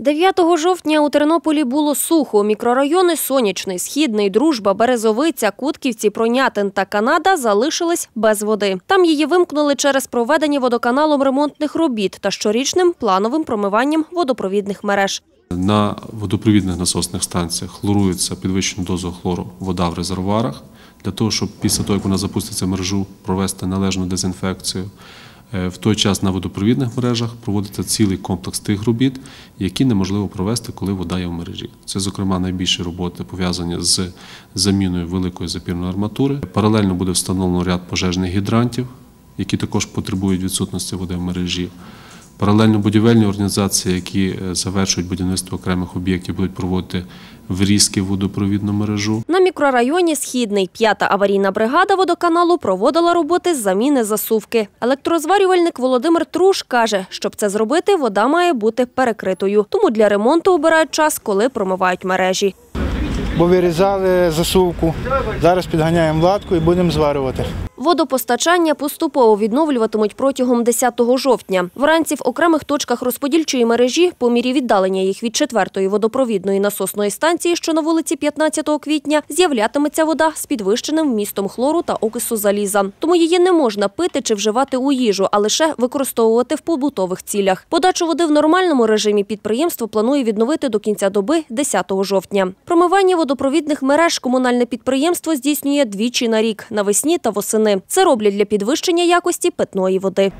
9 жовтня у Тернополі було сухо. Мікрорайони Сонячний, Східний, Дружба, Березовиця, Кутківці, Пронятин та Канада залишились без води. Там її вимкнули через проведення водоканалом ремонтних робіт та щорічним плановим промиванням водопровідних мереж. На водопровідних насосних станціях хлорується підвищену дозу хлору вода в резервуарах для того, щоб після того, як вона запуститься мережу, провести належну дезінфекцію. Е, В той час на водопровідних мережах проводиться цілий комплекс тих робіт, які неможливо провести, коли вода є в мережі. Це, зокрема, найбільші роботи пов'язані з заміною великої запірної арматури. Паралельно буде встановлено ряд пожежних гідрантів, які також потребують відсутності води в мережі. Паралельно будівельні організації, які е, завершують будівництво окремих об'єктів, будуть проводити врізки в водопровідну мережу. На мікрорайоні Східний п'ята аварійна бригада водоканалу проводила роботи з заміни засувки. Електрозварювальник Володимир Труш каже, щоб це зробити, вода має бути перекритою. Тому для ремонту обирають час, коли промивають мережі. бо вирізали засувку. Зараз підганяємо латку і будемо зварювати. Водопостачання поступово відновлюватимуть протягом 10 жовтня. Вранці в окремих точках розподільчої мережі, по мірі віддалення їх від четвертої водопровідної насосної станції, що на вулиці 15 квітня, з'являтиметься вода з підвищеним вмістом хлору та окису заліза. Тому її не можна пити чи вживати у їжу, а лише використовувати в побутових цілях. Подачу води в нормальному режимі підприємство планує відновити до кінця доби 10 жовтня. Промивання водопровідних мереж комунальне підприємство здійснює двічі на рік – навесні та восени. Це роблять для підвищення якості питної води.